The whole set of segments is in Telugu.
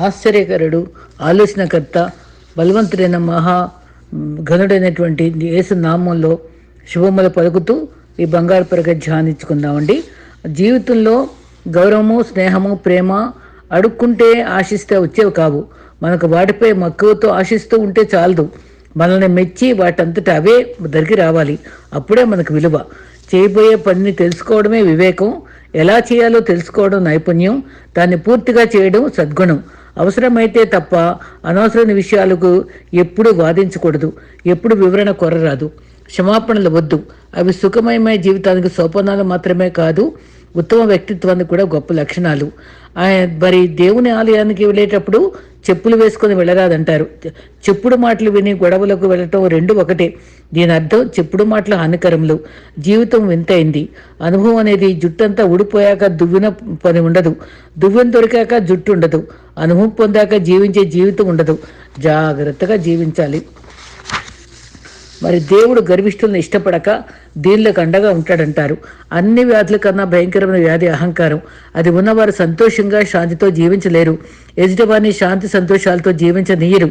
ఆశ్చర్యకరుడు ఆలోచనకర్త బలవంతుడైన మహా ఘనుడైనటువంటి యేసు నామంలో శుభములు పలుకుతూ ఈ బంగారు పరగ ధ్యానించుకుందామండి. జీవితంలో గౌరవము స్నేహము ప్రేమ అడుక్కుంటే ఆశిస్తే వచ్చేవి కావు. మనకు వాటిపై మక్కువతో ఆశిస్తూ ఉంటే చాలదు. మనల్ని మెచ్చి వాటంతట అవే దగ్గరికి రావాలి. అప్పుడే మనకు విలువ. చేయబోయే పనిని తెలుసుకోవడమే వివేకం. ఎలా చేయాలో తెలుసుకోవడం నైపుణ్యం. దాన్ని పూర్తిగా చేయడం సద్గుణం. అవసరమైతే తప్ప అనవసరమైన విషయాలకు ఎప్పుడూ వాదించకూడదు. ఎప్పుడు వివరణ కొరరాదు. క్షమాపణలు వద్దు. అవి సుఖమయమైన జీవితానికి సోపానాలు మాత్రమే కాదు ఉత్తమ వ్యక్తిత్వానికి కూడా గొప్ప లక్షణాలు. మరి దేవుని ఆలయానికి వెళ్ళేటప్పుడు చెప్పులు వేసుకొని వెళ్ళరాదంటారు. చెప్పుడు మాటలు విని గొడవలకు వెళ్ళటం రెండు ఒకటే. దీని అర్థం చెప్పుడు మాటలు హానికరములు జీవితం వింతైంది. అనుభవం అనేది జుట్టంతా ఊడిపోయాక దువ్విన పని ఉండదు. దువ్వెన దొరికాక జుట్టు ఉండదు. అనుభవం పొందాక జీవించే జీవితం ఉండదు. జాగ్రత్తగా జీవించాలి. మరి దేవుడు గర్విష్ఠులను ఇష్టపడక దీనిలోకి అండగా ఉంటాడంటారు. అన్ని వ్యాధుల కన్నా భయంకరమైన వ్యాధి అహంకారం. అది ఉన్నవారు సంతోషంగా శాంతితో జీవించలేరు. యజమాని శాంతి సంతోషాలతో జీవించనీయరు.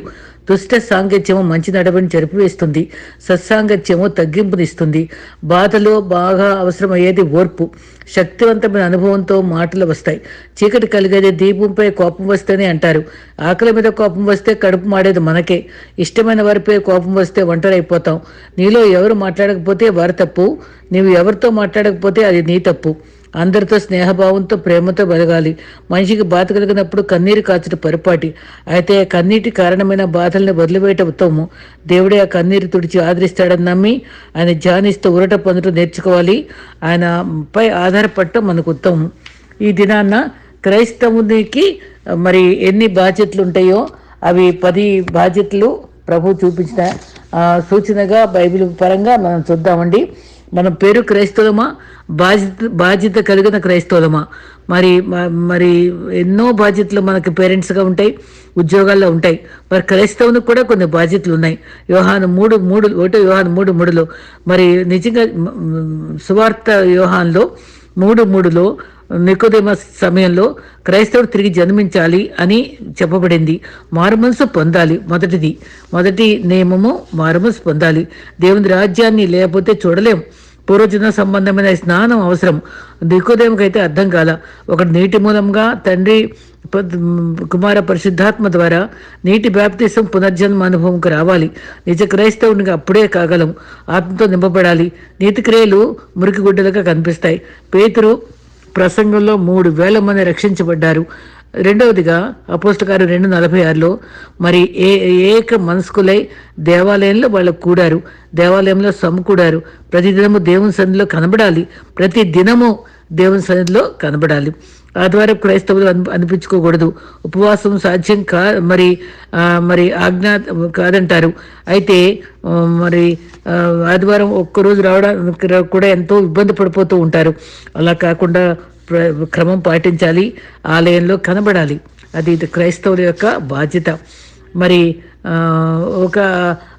దుష్ట సాంగత్యము మంచి నడవని జరిపివేస్తుంది సత్సాంగత్యము తగ్గింపునిస్తుంది. బాధలో బాగా అవసరమయ్యేది ఓర్పు. శక్తివంతమైన అనుభవంతో మాటలు వస్తాయి. చీకటి కలిగేది దీపంపై కోపం వస్తేనే అంటారు. ఆకలి మీద కోపం వస్తే కడుపు మాడేది మనకే. ఇష్టమైన వారిపై కోపం వస్తే ఒంటరైపోతాం. నీలో ఎవరు మాట్లాడకపోతే వారి తప్పు. నీవు ఎవరితో మాట్లాడకపోతే అది నీ తప్పు. అందరితో స్నేహభావంతో ప్రేమతో బలగాలి మనిషికి బాధ కలిగినప్పుడు కన్నీరు కాచట పరిపాటి. అయితే కన్నీటి కారణమైన బాధల్ని వదిలివేయట ఉత్తమము దేవుడే ఆ కన్నీరు తుడిచి ఆదరిస్తాడని నమ్మి ఆయన ధ్యానిస్తూ ఉరట పొందటం నేర్చుకోవాలి. ఆయన పై ఆధారపడటం మనకు ఉత్తమం ఈ దినాన్న క్రైస్తవునికి మరి ఎన్ని బాధ్యతలు ఉంటాయో అవి పది బాధ్యతలు ప్రభు చూపించిన సూచనగా బైబిల్ పరంగా మనం చూద్దామండి. మన పేరు క్రైస్తవులమా? బాధ్యత బాధ్యత కలిగిన క్రైస్తవులమా? మరి మ- మరి ఎన్నో బాధ్యతలు మనకి పేరెంట్స్గా ఉంటాయి ఉద్యోగాల్లో ఉంటాయి. మరి క్రైస్తవునికి కూడా కొన్ని బాధ్యతలు ఉన్నాయి. యోహాను మూడు మూడు ఒకటో యోహాను మూడు మూడులో. మరి నిజంగా సువార్త యోహాన్లో మూడు మూడులో నికోదేమ సమయంలో క్రైస్తవుడు తిరిగి జన్మించాలి అని చెప్పబడింది. మారుమనసు పొందాలి మొదటిది. మొదటి నియమము మారుమనసు పొందాలి. దేవుని రాజ్యాన్ని లేకపోతే చూడలేం. పూర్వజన్మ సంబంధమైన స్నానం అవసరం. దిక్కుదేమకైతే అర్థం కాల. ఒకటి నీటి మూలంగా తండ్రి కుమార పరిశుద్ధాత్మ ద్వారా నీటి బ్యాప్తిసం పునర్జన్మ అనుభవంకు రావాలి. నిజ క్రైస్తవునికి అప్పుడే కాగలం. ఆత్మతో నింపబడాలి. నీతి క్రియలు మురికి గుడ్డలుగా కనిపిస్తాయి. పేతురు ప్రసంగంలో మూడు వేల మంది రక్షించబడ్డారు. రెండవదిగా అపోస్తకారు రెండు నలభై ఆరులో మరి ఏ ఏక మనస్కులై దేవాలయంలో వాళ్ళు కూడారు దేవాలయంలో సమకూడారు ప్రతి దినము దేవుని సన్నిధిలో కనబడాలి. ప్రతి దినము దేవుని సన్నిధిలో కనబడాలి. ఆదివారం క్రైస్తవులు అని అనిపించుకోకూడదు. ఉపవాసం సాధ్యం కా మరి మరి ఆజ్ఞా కాదంటారు. అయితే మరి ఆదివారం ఒక్కరోజు రావడానికి కూడా ఎంతో ఇబ్బంది పడిపోతూ ఉంటారు. అలా కాకుండా క్రమం పాటించాలి ఆలయంలో కనబడాలి. అది ఇది క్రైస్తవుల యొక్క బాధ్యత. మరి ఒక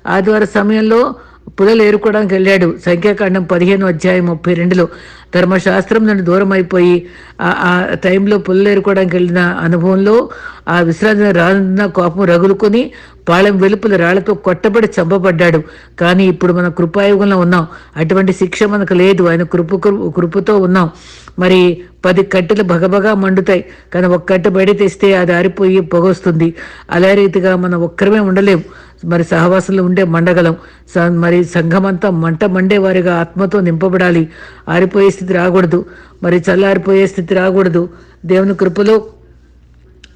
ఆదివార సమయంలో పుల్లలు ఏరుకోవడానికి వెళ్ళాడు. సంఖ్యాకాండం పదిహేను అధ్యాయం ముప్పై రెండులో. ధర్మశాస్త్రం నుండి దూరం అయిపోయి ఆ- ఆ టైంలో పుల్లలు ఏరుకోవడానికి వెళ్ళిన అనుభవంలో ఆ విశ్రాంతి రానున్న కోపం రగులుకొని పాళెం వెలుపుల రాళ్ళతో కొట్టబడి చంపబడ్డాడు. కానీ ఇప్పుడు మన కృపాయుగంలో ఉన్నాం. అటువంటి శిక్ష మనకు లేదు. ఆయన కృప కృపతో ఉన్నాం. మరి పది కట్టెలు భగభగా మండుతాయి. కానీ ఒక్క కట్టె బయట తెస్తే అది ఆరిపోయి పొగొస్తుంది అలా రీతిగా మనం ఒక్కరమే ఉండలేము మరి సహవాసంలో ఉండే మండగలం. స- మరి సంఘమంతా మంట మండేవారిగా ఆత్మతో నింపబడాలి. ఆరిపోయే స్థితి రాకూడదు. మరి చల్లారిపోయే స్థితి రాకూడదు. దేవుని కృపలో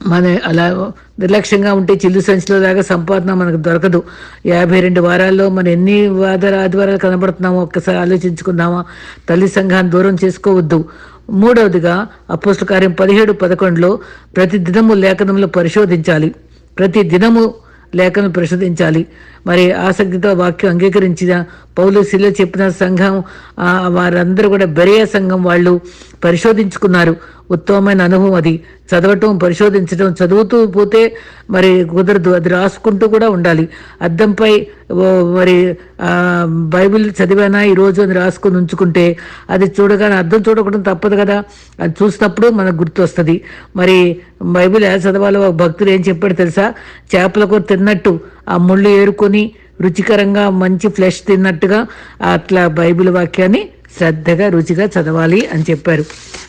మన అలా నిర్లక్ష్యంగా ఉంటే చిల్లు సంచిలో దాకా సంపాదన మనకు దొరకదు. యాభై రెండు వారాల్లో మనం ఎన్ని వారాలు ఆదివారాలు కనబడుతున్నామో ఒక్కసారి ఆలోచించుకుందామా? తల్లి సంఘాన్ని దూరం చేసుకోవద్దు. మూడవదిగా అపోస్ల కార్యం పదిహేడు పదకొండులో ప్రతి దినము లేఖనములు పరిశోధించాలి. ప్రతి దినము లేఖను పరిశోధించాలి. మరి ఆసక్తితో వాక్యం అంగీకరించిన పౌలు శిలో చెప్పిన సంఘం వారందరూ కూడా బెరియా సంఘం వాళ్ళు పరిశోధించుకున్నారు. ఉత్తమమైన అనుభవం అది. చదవటం పరిశోధించడం చదువుతూ పోతే మరి కుదరదు. అది రాసుకుంటూ కూడా ఉండాలి. అద్దంపై మరి బైబిల్ చదివానా ఈ రోజు అని రాసుకొని ఉంచుకుంటే అది చూడగానే అర్థం చూడకుండా తప్పదు కదా. అది చూసినప్పుడు మనకు గుర్తొస్తుంది మరి బైబిల్ ఎలా చదవాలో భక్తులు ఏం చెప్పాడు తెలుసా? చేపల కూర తిన్నట్టు ఆ ముళ్ళు ఏరుకొని రుచికరంగా మంచి ఫ్లెష్ తిన్నట్టుగా అట్లా బైబిల్ వాక్యాన్ని శ్రద్ధగా రుచిగా చదవాలి అని చెప్పారు.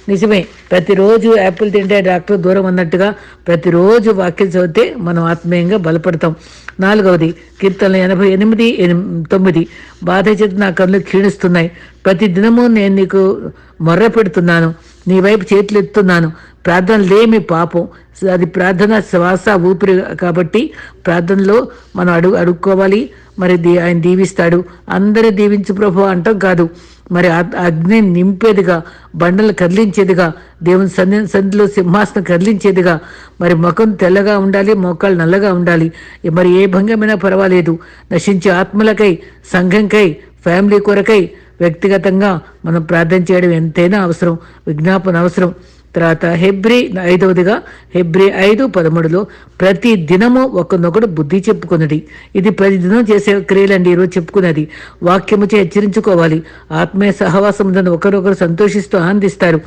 నిజమే ప్రతిరోజు యాపిల్ తింటే డాక్టర్ దూరం అన్నట్టుగా ప్రతిరోజు వాక్యం చదివితే మనం ఆత్మీయంగా బలపడతాం. నాలుగవది కీర్తనలు ఎనభై ఎనిమిది తొమ్మిది బాధ చేత నా కళ్ళు క్షీణిస్తున్నాయి. ప్రతి దినము నేను నీకు మొర్ర పెడుతున్నాను. నీ వైపు చేతులు ఎత్తున్నాను ప్రార్థన లేమి పాపం. అది ప్రార్థన శ్వాస ఊపిరి కాబట్టి ప్రార్థనలో మనం అడుగు అడుక్కోవాలి. మరి దీ ఆయన దీవిస్తాడు. అందరి దీవించు ప్రభు అంటాం కాదు. మరి అగ్ని నింపేదిగా బండలు కదిలించేదిగా దేవుని సన్ని సంధిలో సింహాసనం కదిలించేదిగా మరి ముఖం తెల్లగా ఉండాలి మోకాళ్ళు నల్లగా ఉండాలి. మరి ఏ భంగమైనా పర్వాలేదు. నశించే ఆత్మలకై సంఘంకై ఫ్యామిలీ కొరకై వ్యక్తిగతంగా మనం ప్రార్థన చేయడం ఎంతైనా అవసరం. విజ్ఞాపన అవసరం. తర్వాత హెబ్రి ఐదవదిగా హెబ్రి ఐదు పదమూడులో ప్రతి దినము ఒకరినొకడు బుద్ధి చెప్పుకున్నది ఇది ప్రతి దినం చేసే క్రియలండి ఈరోజు చెప్పుకున్నది. వాక్యముచే హెచ్చరించుకోవాలి. ఆత్మీయ సహవాసం ఉందని ఒకరొకరు సంతోషిస్తూ ఆనందిస్తారు.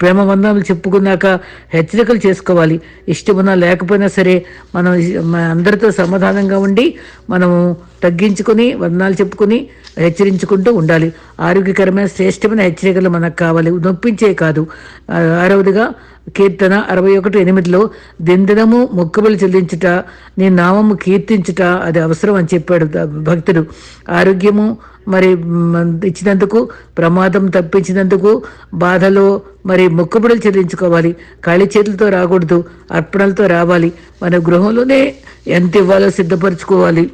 ప్రేమ బంధాలు చెప్పుకున్నాక హెచ్చరికలు చేసుకోవాలి. ఇష్టమున్నా లేకపోయినా సరే మనం మన అందరితో సమాధానంగా ఉండి మనము తగ్గించుకొని వందనాలు చెప్పుకొని హెచ్చరించుకుంటూ ఉండాలి. ఆరోగ్యకరమైన శ్రేష్టమైన హెచ్చరికలు మనకు కావాలి. నొప్పించే కాదు. ఆరవదిగా కీర్తన అరవై ఒకటి ఎనిమిదిలో దిందినము మొక్కుబలు చెల్లించుట నీ నామము కీర్తించుట అది అవసరం అని చెప్పాడు భక్తుడు. ఆరోగ్యము మరి ఇచ్చినందుకు ప్రమాదం తప్పించినందుకు బాధలో మరి మొక్కుబడులు చెల్లించుకోవాలి. ఖాళీ చేతులతో రాకూడదు. అర్పణలతో రావాలి. మన గృహంలోనే ఎంత ఇవ్వాలో సిద్ధపరచుకోవాలి.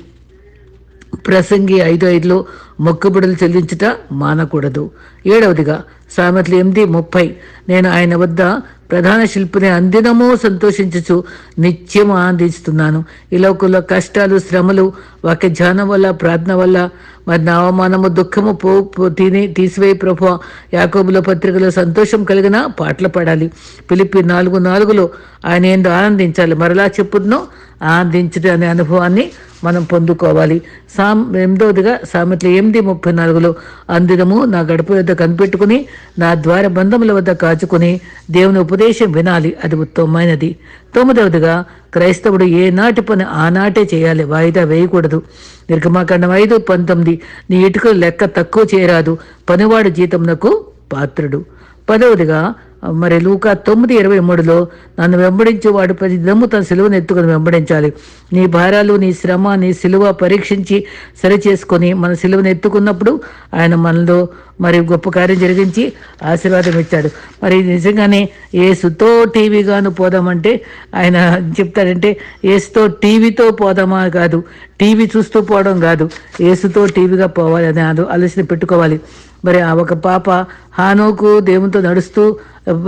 ప్రసంగి ఐదు ఐదులో మొక్కుబడులు చెల్లించుట మానకూడదు. ఏడవదిగా సామెతలు ఎనిమిది ముప్పై. నేను ఆయన వద్ద ప్రధాన శిల్పిని అందినమో సంతోషించుచు నిత్యం ఆనందిస్తున్నాను. ఈ లోకంలో కష్టాలు శ్రమలు వాక్య ధ్యానం వల్ల ప్రార్థన వల్ల మరి నా అవమానము దుఃఖము పో తిని తీసివేయి ప్రభు. యాకోబుల పత్రికలో సంతోషం కలిగిన పాటలు పాడాలి. పిలిపి నాలుగు నాలుగులో ఆయన ఏందో ఆనందించాలి. మరలా చెప్పుదునో ఆనందించడం అనే అనుభవాన్ని మనం పొందుకోవాలి. సామ్ ఎనిమిదవదిగా సామెతలు ఎనిమిది ముప్పై నాలుగులో అందినము నా గడప వద్ద కనిపెట్టుకుని నా ద్వార బంధముల వద్ద కాచుకుని దేవుని ఉపదేశం వినాలి. అది ఉత్తమమైనది. తొమ్మిదవదిగా క్రైస్తవుడు ఏ నాటి పని ఆనాటే చేయాలి. వాయిదా వేయకూడదు. నిర్గమాకాండం ఐదు పంతొమ్మిది నీ ఇటుకలు లెక్క తక్కువ చేయరాదు. పనివాడు జీతమునకు పాత్రుడు. పదవదిగా మరి లూకా తొమ్మిది ఇరవై మూడులో నన్ను వెంబడించి వాడు ప్రతి దమ్ము తన సిలువను ఎత్తుకొని వెంబడించాలి. నీ భారాలు నీ శ్రమ నీ సిలువ పరీక్షించి సరి చేసుకొని మన సిలువను ఎత్తుకున్నప్పుడు ఆయన మనలో మరి గొప్ప కార్యం జరిగించి ఆశీర్వాదం ఇచ్చాడు. మరి నిజంగానే ఏసుతో టీవీగాను పోదామంటే ఆయన చెప్తాడంటే ఏసుతో టీవీతో పోదామా కాదు టీవీ చూస్తూ పోవడం కాదు ఏసుతో టీవీగా పోవాలి అని ఆలో- ఆలోచన పెట్టుకోవాలి. మరి ఆ ఒక పాప హానోకు దేవునితో నడుస్తూ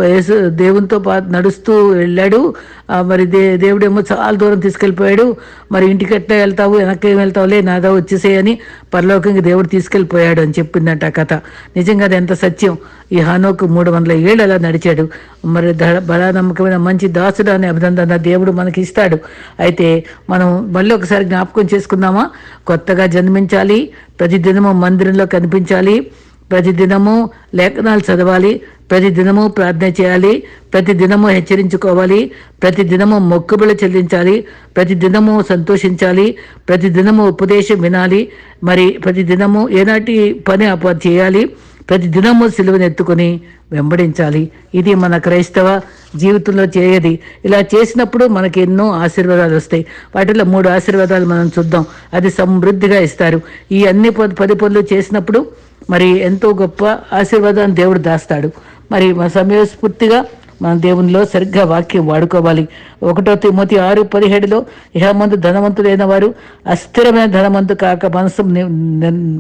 యేసు దేవునితో పా నడుస్తూ వెళ్ళాడు. మరి దే దేవుడేమో చాలా దూరం తీసుకెళ్ళిపోయాడు. మరి ఇంటికి ఎట్లా వెళ్తావు వెనక్కి ఏం వెళ్తావులే నాదా వచ్చేసేయని పరలోకంగా దేవుడు తీసుకెళ్ళిపోయాడు అని చెప్పిందంట ఆ కథ. నిజంగా అది ఎంత సత్యం. ఈ హానోకు మూడు వందల ఏళ్ళు అలా నడిచాడు. మరి ధ- బలా నమ్మకమైన మంచి దాసుడు అనే అభినందన దేవుడు మనకి ఇస్తాడు. అయితే మనం మళ్ళీ ఒకసారి జ్ఞాపకం చేసుకుందామా? కొత్తగా జన్మించాలి ప్రతి దినము మందిరంలో కనిపించాలి ప్రతిదినము లేఖనాలు చదవాలి ప్రతిదినము ప్రార్థన చేయాలి ప్రతిదినము హెచ్చరించుకోవాలి ప్రతి దినము చెల్లించాలి ప్రతి దినము సంతోషించాలి ప్రతిదినము ఉపదేశం వినాలి మరి ప్రతిదినము ఏనాటి పని అప చేయాలి ప్రతిదినము సిలువను ఎత్తుకొని వెంబడించాలి. ఇది మన క్రైస్తవ జీవితంలో చేయది. ఇలా చేసినప్పుడు మనకి ఎన్నో ఆశీర్వాదాలు వస్తాయి. వాటిలో మూడు ఆశీర్వాదాలు మనం చూద్దాం. అది సమృద్ధిగా ఇస్తారు. ఈ అన్ని పది పనులు చేసినప్పుడు మరి ఎంతో గొప్ప ఆశీర్వాదాన్ని దేవుడు దాస్తాడు. మరి మన సమయస్ఫూర్తిగా మన దేవునిలో సరిగ్గా వాక్యం వాడుకోవాలి. ఒకటో తిమ్మతి ఆరు పదిహేడులో ఇహమందు ధనవంతులైన వారు అస్థిరమైన ధనవంతు కాక మనసు ని-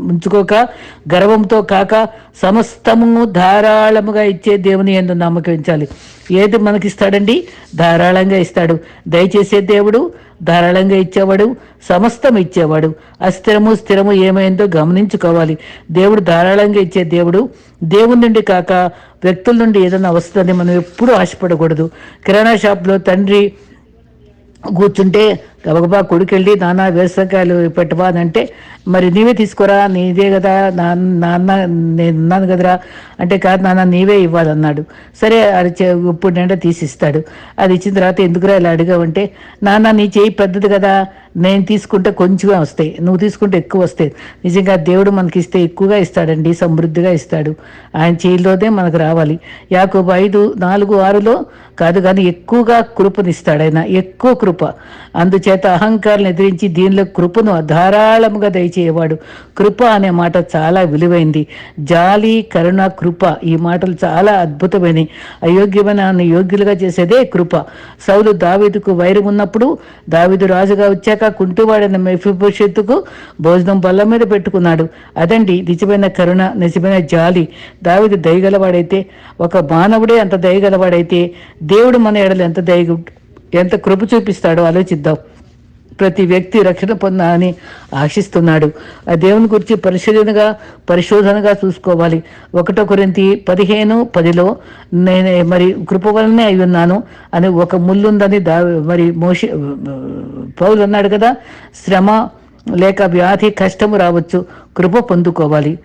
ఉంచుకోక గర్వంతో కాక సమస్తము ధారాళముగా ఇచ్చే దేవుని ఎందు నమ్మకించాలి ఏది మనకిస్తాడండి? ధారాళంగా ఇస్తాడు. దయచేసే దేవుడు ధారాళంగా ఇచ్చేవాడు సమస్తం ఇచ్చేవాడు. అస్థిరము స్థిరము ఏమైందో గమనించుకోవాలి. దేవుడు ధారాళంగా ఇచ్చే దేవుడు దేవుని నుండి కాక వ్యక్తుల నుండి ఏదైనా వస్తుందని మనం ఎప్పుడూ ఆశపడకూడదు. కిరాణా షాప్లో తండ్రి కూర్చుంటే గబగబా కొడుకెళ్ళి నాన్న వేసంకాయలు పెట్టబా అంటే మరి నీవే తీసుకురా నీదే కదా నాన్న నేను ఉన్నాను కదరా. అంటే కాదు నాన్న నీవే ఇవ్వాలన్నాడు సరే అది ఇప్పుడు నిండా తీసిస్తాడు. అది ఇచ్చిన తర్వాత ఎందుకురా ఇలా అడిగావంటే నాన్న నీ చేయి పెద్దది కదా నేను తీసుకుంటే కొంచెమే వస్తాయి. నువ్వు తీసుకుంటే ఎక్కువ వస్తాయి. నిజంగా దేవుడు మనకి ఇస్తే ఎక్కువగా ఇస్తాడండి సమృద్ధిగా ఇస్తాడు. ఆయన చేయిలోనే మనకు రావాలి. యాకోబు ఐదు నాలుగు ఆరులో కాదు కానీ ఎక్కువగా కృపనిస్తాడు ఆయన ఎక్కువ కృప. అందుచేత అహంకారాలను ఎదిరించి దీనిలో కృపను ధారాళముగా దయచేయవాడు. కృప అనే మాట చాలా విలువైంది. జాలి కరుణ కృప ఈ మాటలు చాలా అద్భుతమైనవి. అయోగ్యమైన యోగ్యులుగా చేసేదే కృప. సౌలు దావీదుకు వైరం ఉన్నప్పుడు దావీదు రాజుగా వచ్చాక కుంటువాడైన మెఫిభవిష్యత్తుకు భోజనం బల్ల మీద పెట్టుకున్నాడు. అదండి నిజమైన కరుణ నిజమైన జాలి. దావిది దయగలవాడైతే ఒక మానవుడే అంత దయగలవాడైతే దేవుడు మన ఎడలు ఎంత దయ ఎంత కృప చూపిస్తాడో ఆలోచిద్దాం. ప్రతి వ్యక్తి రక్షణ పొందాలని ఆశిస్తున్నాడు. ఆ దేవుని గురించి పరిశీలనగా పరిశోధనగా చూసుకోవాలి. ఒకటో కొరింతి పదిహేను పదిలో నేను మరి కృప వలనే అయి ఉన్నాను అని ఒక ముల్లుందని దా మరి మోషి పౌలు అన్నాడు కదా శ్రమ లేక వ్యాధి కష్టము రావచ్చు కృప పొందుకోవాలి.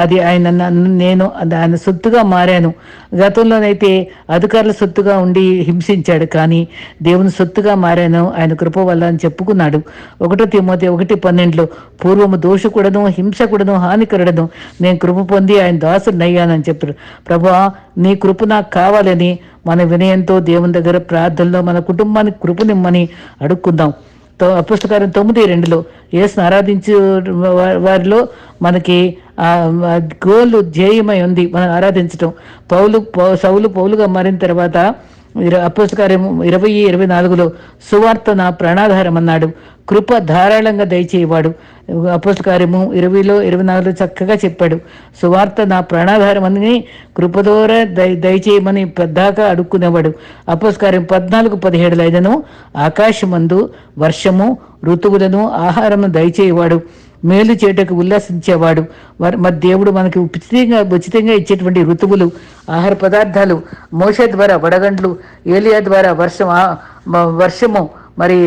అది ఆయన నేను ఆయన సొత్తుగా మారాను. గతంలోనైతే అధికారుల సొత్తుగా ఉండి హింసించాడు కానీ దేవుని సొత్తుగా మారాను ఆయన కృప వల్ల అని చెప్పుకున్నాడు. ఒకటో తిమ్మతి ఒకటి పన్నెండులో పూర్వము దోషకుడను హింసకుడను హానికరుడను నేను కృప పొంది ఆయన దాసుడినయ్యానని చెప్పారు. ప్రభా నీ కృప నాకు కావాలని మన వినయంతో దేవుని దగ్గర ప్రార్థనలో మన కుటుంబానికి కృపనిమ్మని అడుక్కుందాం. అపుస్తకారం తొమ్మిది రెండులో. యేసును ఆరాధించు వారిలో మనకి గోలు ధ్యేయమై ఉంది. మనం ఆరాధించటం. పౌలు సౌలు పౌలుగా మారిన తర్వాత అపుస్తకారం ఇరవై ఇరవై నాలుగులో సువార్త నా ప్రాణాధారం అన్నాడు కృప ధారాళంగా దయచేయవాడు. అపుస్తకార్యము ఇరవైలో ఇరవై నాలుగులో చక్కగా చెప్పాడు. సువార్త నా ప్రాణాధారం అని కృపదోర దయ దయచేయమని పెద్దాక అడుక్కునేవాడు. అపుస్తకార్యం పద్నాలుగు పదిహేడులో ఆకాశమందు వర్షము ఋతువులను ఆహారము దయచేయవాడు. మేలు చేయటకు ఉల్లాసించేవాడు. మరి దేవుడు మనకి ఉచితంగా ఉచితంగా ఇచ్చేటువంటి ఋతువులు ఆహార పదార్థాలు మోస ద్వారా వడగండ్లు ఏలియా ద్వారా వర్షం వర్షము మరి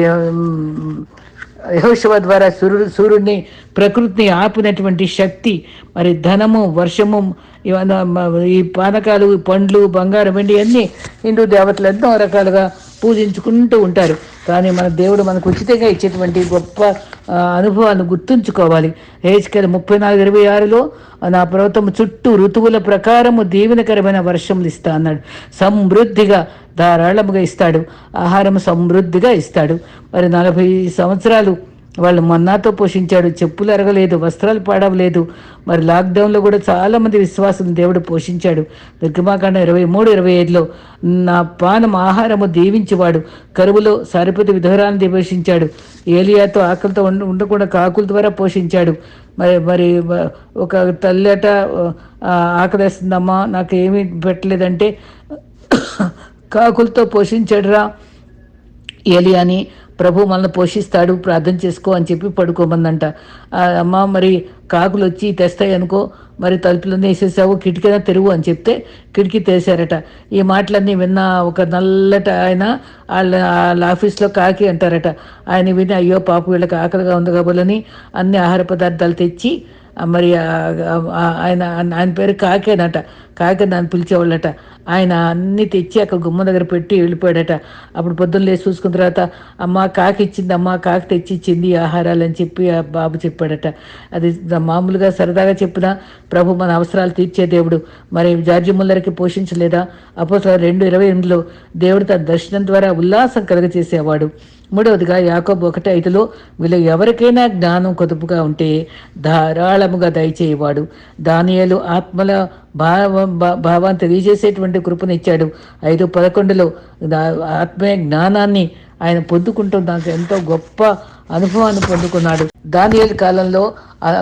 యహోశవ ద్వారా సూర్యుడు సూర్యుడిని ప్రకృతిని ఆపినటువంటి శక్తి మరి ధనము వర్షము ఈ పానకాలు పండ్లు బంగారం వెండి అన్నీ హిందూ దేవతలు ఎన్నో రకాలుగా పూజించుకుంటూ ఉంటారు. కానీ మన దేవుడు మనకు ఉచితంగా ఇచ్చేటువంటి గొప్ప అనుభవాన్ని గుర్తుంచుకోవాలి. హేచ్కల్ ముప్పై నాలుగు ఇరవై ఆరులో నా పర్వతం చుట్టూ ఋతువుల ప్రకారము దీవెనకరమైన వర్షములు ఇస్తా అన్నాడు. సమృద్ధిగా ధారాళముగా ఇస్తాడు. ఆహారం సమృద్ధిగా ఇస్తాడు. మరి నలభై సంవత్సరాలు వాళ్ళు మన్నాతో పోషించాడు. చెప్పులు అరగలేదు వస్త్రాలు పాడవలేదు. మరి లాక్డౌన్లో కూడా చాలామంది విశ్వాసం దేవుడు పోషించాడు. దుర్గమాకాండ ఇరవై మూడు ఇరవై ఐదులో నా పానం ఆహారము దీవించేవాడు కరువులో సరిపతి విధవరాన్ని పోషించాడు ఏలియాతో ఆకలితో ఉండ ఉండకుండా కాకుల ద్వారా పోషించాడు. మరి మరి ఒక తల్లట ఆకలేస్తుందమ్మా నాకు ఏమీ పెట్టలేదంటే కాకులతో పోషించాడురా ఏలియాని ప్రభు మనల్ని పోషిస్తాడు ప్రార్థన చేసుకో అని చెప్పి పడుకోమందంట. అమ్మ మరి కాకులు వచ్చి తెస్తాయి అనుకో మరి తలుపులన్నీ వేసేసావు కిటికీనా తెరువు అని చెప్తే కిటికీ తెసారట ఈ మాటలన్నీ విన్న ఒక నల్లట ఆయన వాళ్ళ వాళ్ళ ఆఫీస్లో కాకి అంటారట. ఆయన విని అయ్యో పాప వీళ్ళకి ఆకలిగా ఉంది కాబోలని అన్ని ఆహార పదార్థాలు తెచ్చి మరి ఆయన ఆయన పేరు కాకేనట కాకి దాన్ని పిలిచేవాళ్ళట. ఆయన అన్ని తెచ్చి అక్కడ గుమ్మ దగ్గర పెట్టి వెళ్ళిపోయాడట. అప్పుడు పొద్దున్న లేచి చూసుకున్న తర్వాత అమ్మ కాకి ఇచ్చింది అమ్మ కాకి తెచ్చి ఇచ్చింది ఆహారాలు అని చెప్పి ఆ బాబు చెప్పాడట. అది మామూలుగా సరదాగా చెప్పిన ప్రభు మన అవసరాలు తీర్చే దేవుడు. మరి జార్జి ముల్లరికి పోషించలేదా? అప్పుడు రెండు ఇరవై ఎనిమిదిలో దేవుడు తన దర్శనం ద్వారా ఉల్లాసం కలగచేసేవాడు మూడవదిగా యాకోబు ఒకటి ఐదులో వీళ్ళు ఎవరికైనా జ్ఞానం కొదుపుగా ఉంటే ధారాళముగా దయచేయవాడు. దానియాలు ఆత్మల భావ భావాన్ని తెలియజేసేటువంటి కృపనిచ్చాడు ఐదు పదకొండులో ఆత్మీయ జ్ఞానాన్ని ఆయన పొందుకుంటూ దానికి ఎంతో గొప్ప అనుభవాన్ని పొందుకున్నాడు. దానియల్ కాలంలో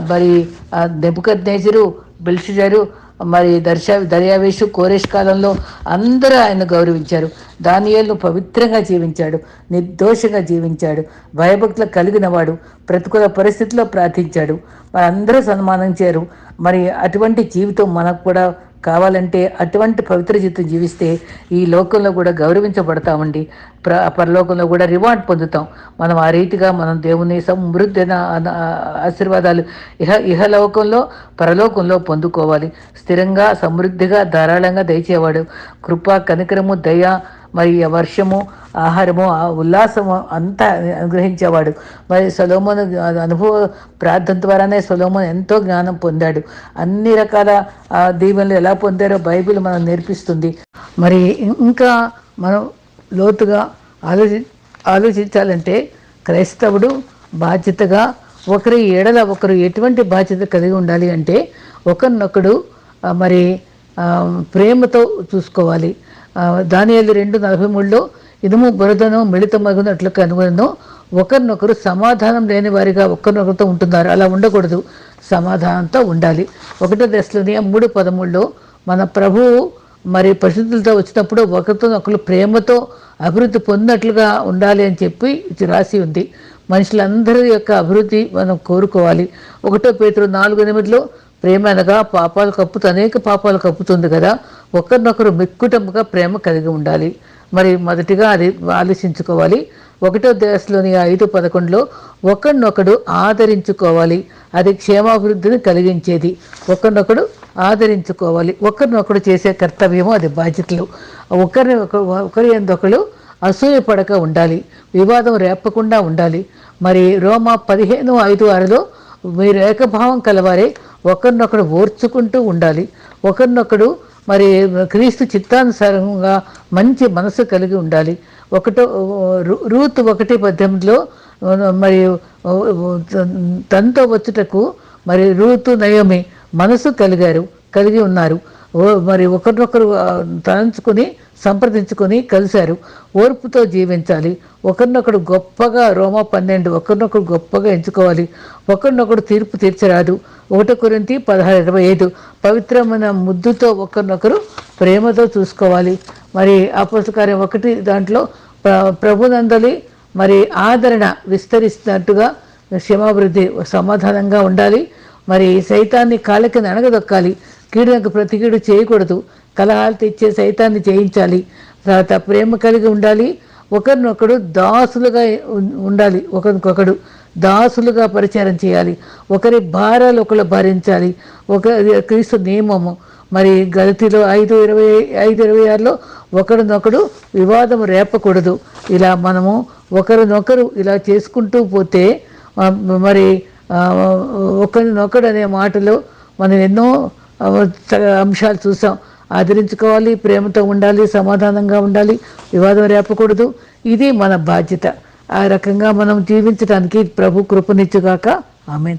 మరి నెపుకద్నేజరు బిల్సిజరు మరి దర్శా దర్యావేషు కోరేష్ కాలంలో అందరూ ఆయన గౌరవించారు. దానియేలు పవిత్రంగా జీవించాడు. నిర్దోషంగా జీవించాడు. భయభక్తులు కలిగిన వాడు ప్రతికూల పరిస్థితుల్లో ప్రార్థించాడు. అందరూ సన్మానించారు మరి అటువంటి జీవితం మనకు కూడా కావాలంటే అటువంటి పవిత్ర జీవితం జీవిస్తే ఈ లోకంలో కూడా గౌరవించబడతామండి. ప్ర పరలోకంలో కూడా రివార్డ్ పొందుతాం. మనం ఆ రీతిగా మనం దేవుని సమృద్ధి ఆశీర్వాదాలు ఇహ ఇహలోకంలో పరలోకంలో పొందుకోవాలి. స్థిరంగా సమృద్ధిగా ధారాళంగా దయచేవాడు. కృప కనికరము దయ మరి వర్షము ఆహారము ఉల్లాసము అంతా అనుగ్రహించేవాడు. మరి సొలోమోను అనుభవ ప్రార్థన ద్వారానే సొలోమోను ఎంతో జ్ఞానం పొందాడు. అన్ని రకాల దీవెనలు ఎలా పొందారో బైబిల్ మనం నేర్పిస్తుంది. మరి ఇంకా మనం లోతుగా ఆలోచి ఆలోచించాలంటే క్రైస్తవుడు బాధ్యతగా ఒకరి ఏడల ఒకరు ఎటువంటి బాధ్యత కలిగి ఉండాలి అంటే ఒకరినొకడు మరి ప్రేమతో చూసుకోవాలి. దానియాలు రెండు నలభై మూడులో ఇనుము బురదను మిళితమగునట్లు కనుగొనను ఒకరినొకరు సమాధానం లేని వారిగా ఒకరినొకరితో ఉంటున్నారు. అలా ఉండకూడదు. సమాధానంతో ఉండాలి. ఒకటో దశలోని మూడు పదమూడులో మన ప్రభువు మరి పరిస్థితులతో వచ్చినప్పుడు ఒకరితో ఒకరు ప్రేమతో అభివృద్ధి పొందినట్లుగా ఉండాలి అని చెప్పి ఇది రాసి ఉంది. మనుషులందరి యొక్క అభివృద్ధి మనం కోరుకోవాలి. ఒకటో పేతురు నాలుగు ఎనిమిదిలో ప్రేమ అనగా పాపాలు కప్పుతూ అనేక పాపాలు కప్పుతుంది కదా. ఒకరినొకరు మిక్కుటముగా ప్రేమ కలిగి ఉండాలి. మరి మొదటిగా అది ఆలోచించుకోవాలి. ఒకటో దేశంలోని ఐదు పదకొండులో ఒకరినొకడు ఆదరించుకోవాలి. అది క్షేమాభివృద్ధిని కలిగించేది. ఒకరినొకడు ఆదరించుకోవాలి. ఒకరినొకడు చేసే కర్తవ్యము అది బాధ్యతలు. ఒకరిని ఒకరి ఎందుకలు అసూయపడక ఉండాలి. వివాదం రేపకుండా ఉండాలి. మరి రోమా పదిహేను ఐదు ఆరులో మీరు ఏకభావం కలవారే ఒకరినొకడు ఓర్చుకుంటూ ఉండాలి. ఒకరినొకడు మరి క్రీస్తు చిత్తానుసారంగా మంచి మనసు కలిగి ఉండాలి. ఒకటో రూత్ ఒకటి పద్దెనిమిదిలో మరి తనతో వచ్చుటకు మరి రూతు నయోమి మనసు కలిగారు కలిగి ఉన్నారు. మరి ఒకరినొకరు తలంచుకుని సంప్రదించుకొని కలిశారు. ఓర్పుతో జీవించాలి. ఒకరినొకడు గొప్పగా రోమా పన్నెండు ఒకరినొకరు గొప్పగా ఎంచుకోవాలి. ఒకరినొకడు తీర్పు తీర్చరాదు. ఒకటి కొరింతి పదహారు ఇరవై ఐదు. పవిత్రమైన ముద్దుతో ఒకరినొకరు ప్రేమతో చూసుకోవాలి. మరి పుస్తకార్యం ఒకటి దాంట్లో ప్రభునందలి మరి ఆదరణ విస్తరిస్తున్నట్టుగా క్షమాభివృద్ధి సమాధానంగా ఉండాలి. మరి సైతాన్ని కాళ్ళకి అణగదొక్కాలి. కీడునకు ప్రతికీడు చేయకూడదు. కలహాలు తెచ్చే సైతాన్ని చేయించాలి తర్వాత ప్రేమ కలిగి ఉండాలి. ఒకరినొకడు దాసులుగా ఉండాలి. ఒకరికొకడు దాసులుగా పరిచారం చేయాలి. ఒకరి భారాలు ఒకరు భరించాలి. ఒక క్రీస్తు నియమము. మరి గతిలో ఐదు ఇరవై ఐదు ఇరవై ఆరులో ఒకరినొకడు వివాదం రేపకూడదు. ఇలా మనము ఒకరినొకరు ఇలా చేసుకుంటూ పోతే మరి ఒకరినొకడు అనే మాటలో మనం ఎన్నో అంశాలు చూసాం. ఆదరించుకోవాలి ప్రేమతో ఉండాలి సమాధానంగా ఉండాలి వివాదం రేపకూడదు. ఇది మన బాధ్యత. ఆ రకంగా మనం జీవించడానికి ప్రభు కృపనిచ్చుగాక. ఆమెన్.